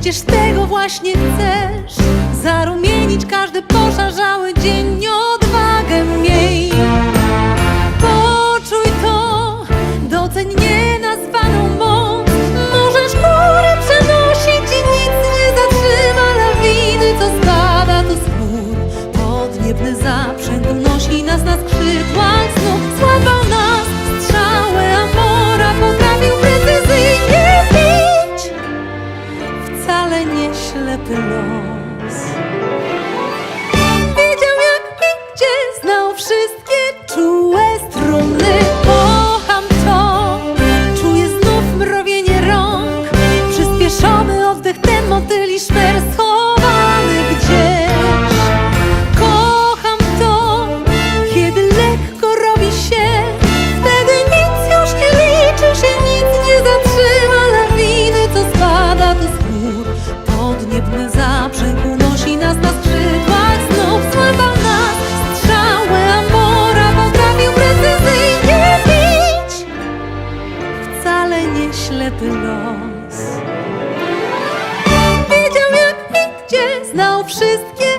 Przecież tego właśnie chcesz. Zarumienić każdy poszarzały dzień Odwagę miej. Poczuj to Doceń nienazwaną moc. Możesz góry przenosić I nic nie zatrzyma lawiny Co spada to z gór Podniebny zaprzęg Unosi nas na skrzydłach znów ślepy los. Wiedział jak i gdzie, znał wszystkie